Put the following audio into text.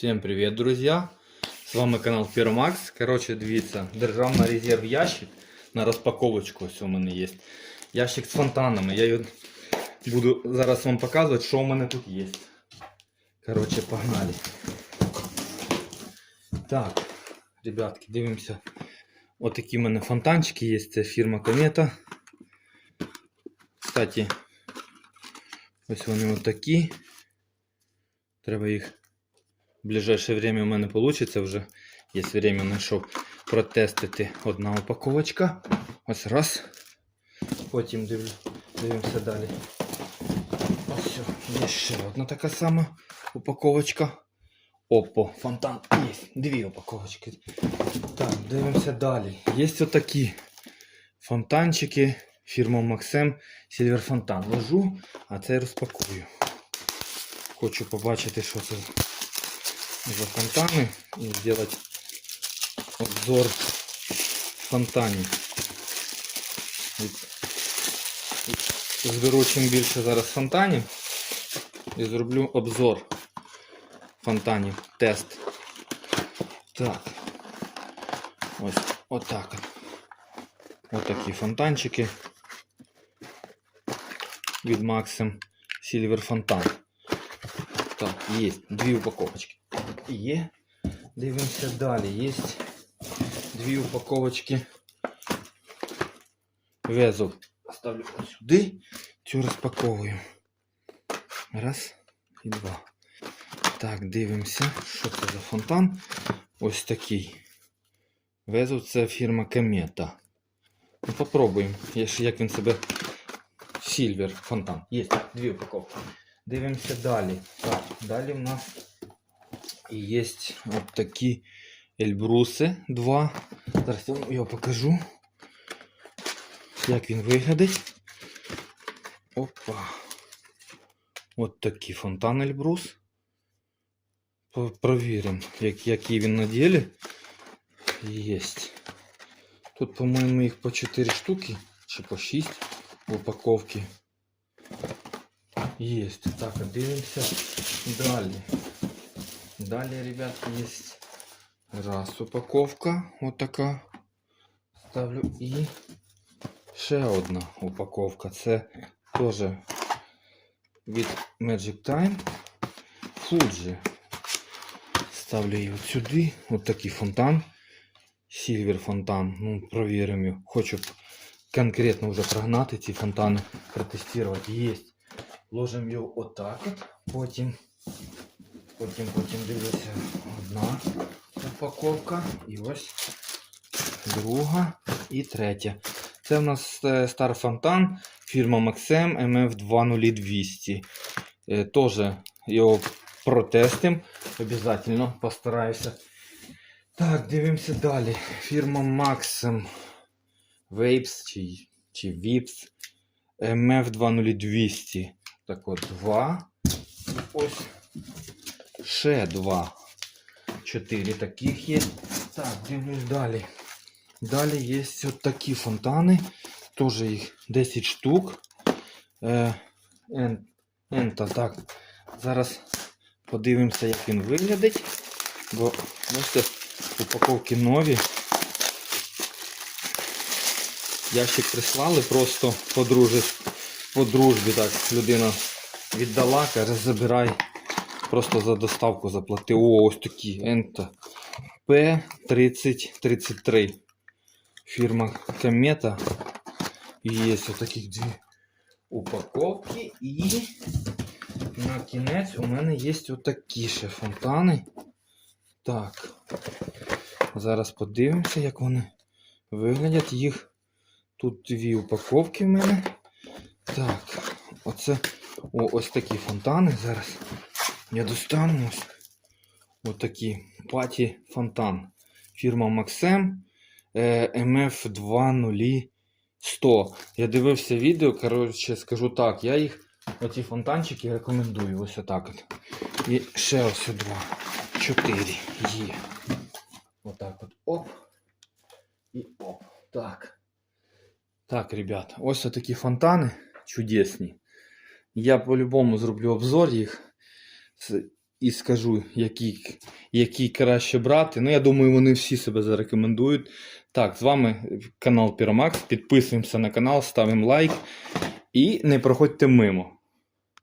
Всем привет, друзья! З вами канал Піромакс. Коротше, дивіться, держав на резерв ящик на розпаковочку. Ось у мене є. Ящик з фонтанами. Я його буду зараз вам показувати, що у мене тут є. Коротше, погнали. Так, ребятки, дивимося. Отакі в мене фонтанчики є. Це фірма Комета. Кстати, ось вони отакі. Треба їх в ближайшее время у мене вийде вже, якщо время знайшов, протестити одна упаковочка. Ось раз. Потім дивлю, дивимося далі. Ось все, є ще одна така сама упаковочка. Опо, фонтан. Є, дві упаковочки. Так, дивимося далі. Є отакі фонтанчики. Фірма Максим Silver Фонтан. Ложу, а це розпакую. Хочу побачити, що це за фонтани і зробити обзор фонтанів. Зберу чим більше зараз фонтанів і зроблю обзор фонтанів, тест. Так. Ось отак. от. Отакі фонтанчики від Maxim Silver Фонтан. Так, є дві упаковочки. Є. Дивимося далі. Є дві упаковочки везов. Ставлю сюди, цю розпаковую. Раз і два. Так, дивимося, що це за фонтан. Ось такий. Везов це фірма Комета. Ну, попробуємо, як він себе. Сільвер фонтан. Є дві упаковки. Дивимося далі. Так, далі в нас є от такі ельбруси два. Зараз я вам його покажу. Як він виглядить. Опа. От такий фонтан ельбрус. Провіримо, як, який він на ділі. Є. Тут, по-моєму, їх по 4 штуки чи по 6 в упаковці. Есть. Так, дивимося далі. Далі, ребятки, є раз упаковка. Вот така. Ставлю і ще одна упаковка. Це теж від Magic Time. Fuji. Ставлю її от сюди. От такий фонтан. Сільвер фонтан. Ну, провіримо. його. Хочу конкретно вже прогнати ці фонтани, протестувати. Єсть. Ложимо його отак от. Потім, потім, потім дивлюся одна упаковка. І ось друга і третя. Це в нас е, Star Фонтан, фірма Maxim MF20200. Е, Теж його протестим. Обязательно постараюся. Так, дивимося далі. Фірма Maxim Vapes чи, чи Vips MF20200. Так от, два. Ось. Ще два. Чотири таких є. Так, дивлюсь далі. Далі є от такі фонтани. Теж їх 10 штук. Е, ен- Ента, так. Зараз подивимося, як він виглядить. Бо бачите, упаковки нові. Ящик прислали просто по, дружбі так людина віддала, каже, забирай. Просто за доставку заплати. О, ось такі. Ента. П3033. Фірма Комета. І є ось таких дві упаковки. І на кінець у мене є отакі ще фонтани. Так. Зараз подивимося, як вони виглядять. Їх Тут дві упаковки в мене. Так, оце о, ось такі фонтани. Зараз я достану ось. Ось такі паті фонтан. Фірма Maxim е, MF20100. Я дивився відео, коротше, скажу так, я їх, оці фонтанчики рекомендую. Ось отак от. І ще ось два. Чотири є. Отак от. Оп. І оп. Так. Так, ребят, ось такі фонтани чудесні. Я по-любому зроблю обзор їх. І скажу, які, які краще брати. Ну, я думаю, вони всі себе зарекомендують. Так, з вами канал Піромакс. Підписуємося на канал, ставимо лайк і не проходьте мимо.